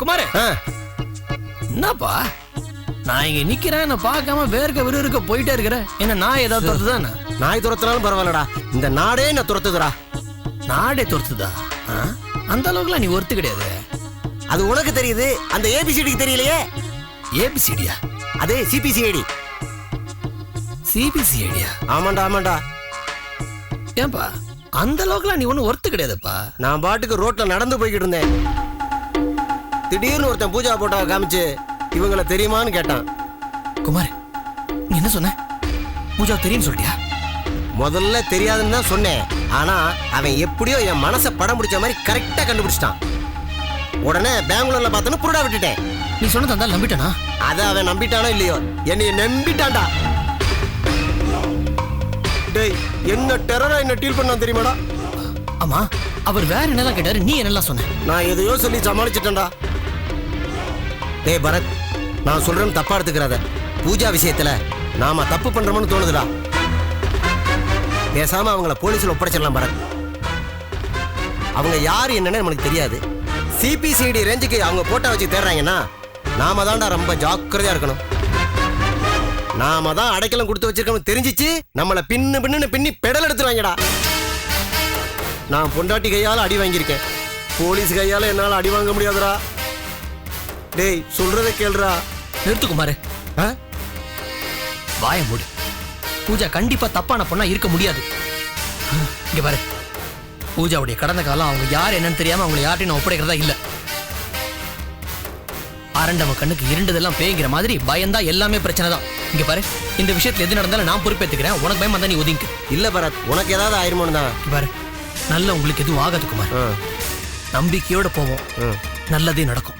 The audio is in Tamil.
குமாரே. என்னப்பா? நான் இங்க நிக்கிறேன் நான் பார்க்காம வேர்க்க விறுவிறுக்க போயிட்டே இருக்கிறேன் என்ன நான் ஏதாவது துரத்துதானே நாய் துரத்தினாலும் பரவாயில்லடா. இந்த நாடே என்ன துரத்துதுடா. நாடே துரத்துதா? அந்த அளவுக்குலாம் நீ ஒருத்து கிடையாது. அது உனக்கு தெரியுது அந்த ஏபிசிடிக்கு தெரியலையே? ஏபிசிடியா அதே சிபிசிஐடி சிபிசி ஐடியா ஆமாண்டா ஆமாண்டா. ஏன்பா அந்த அளவுக்குலாம் நீ ஒன்றும் ஒர்த்து கிடையாதுப்பா. நான் பாட்டுக்கு ரோட்ல நடந்து போய்கிட்டு இருந்தேன். திடீர்னு ஒருத்தன் பூஜா போட்டா காமிச்சு இவங்கள தெரியுமான்னு கேட்டான். குமார் நீ என்ன சொன்ன? பூஜா தெரியும் சொல்லிட்டியா? முதல்ல தெரியாதுன்னு தான் சொன்னேன். ஆனா அவன் எப்படியோ என் மனசை படம் பிடிச்ச மாதிரி கரெக்டா கண்டுபிடிச்சிட்டான். உடனே பெங்களூர்ல பார்த்தோன்னு புருடா விட்டுட்டேன். நீ சொன்னது அந்த நம்பிட்டனா? அதை அவன் நம்பிட்டானோ இல்லையோ? என்னைய நம்பிட்டான்டா. டேய் என்ன டெரரா என்ன டீல் பண்ணான் தெரியுமாடா? ஆமா அவர் வேற என்னலாம் கேட்டாரு நீ என்னெல்லாம் சொன்ன? நான் எதையோ சொல்லி சமாளிச்சிட்டேன்டா. டேய் பரத் நான் சொல்றேன்னு தப்பா எடுத்துக்கிறாத. பூஜா விஷயத்துல நாம தப்பு பண்றோம்னு தோணுதுடா. பேசாம அவங்கள போலீஸ்ல ஒப்படைச்சிடலாம் பரத். அவங்க யார் என்னன்னு நமக்கு தெரியாது. சிபிசிடி ரேஞ்சுக்கு அவங்க போட்டோ வச்சு தேடுறாங்கன்னா நாம தான்டா ரொம்ப ஜாக்கிரதையா இருக்கணும். நாம தான் அடைக்கலம் கொடுத்து வச்சிருக்கோம் தெரிஞ்சிச்சு நம்மள பின்னு பின்னு பின்னி பெடல் எடுத்துருவாங்கடா. நான் பொண்டாட்டி கையால அடி வாங்கியிருக்கேன். போலீஸ் கையால என்னால அடி வாங்க முடியாதுடா. டேய் சொல்றத கேளுடா நிறுத்து குமார் ஆ? வாய மூடு. பூஜா கண்டிப்பா தப்பான பொண்ணா இருக்க முடியாது. இங்க பாரு. பூஜாவுடைய கடந்த காலம் அவங்க யார் என்னன்னு தெரியாம அவங்களை யார்ட்டையும் நான் ஒப்படைக்கிறதா இல்ல. அரண்டவ கண்ணுக்கு இருண்டதெல்லாம் பேய்ங்கிற மாதிரி பயந்தா எல்லாமே பிரச்சனை தான் இங்க பாரு. இந்த விஷயத்துல எது நடந்தாலும் நான் பொறுப்பேத்துக்கிறேன். உனக்கு பயமா இருந்தா நீ ஒதுங்க இல்ல பரத் உனக்கு ஏதாவது ஆயிருமோன்னு தான். பாரு. நல்ல உங்களுக்கு எதுவும் ஆகாது குமார். நம்பிக்கையோட போவோம். நல்லதே நடக்கும்.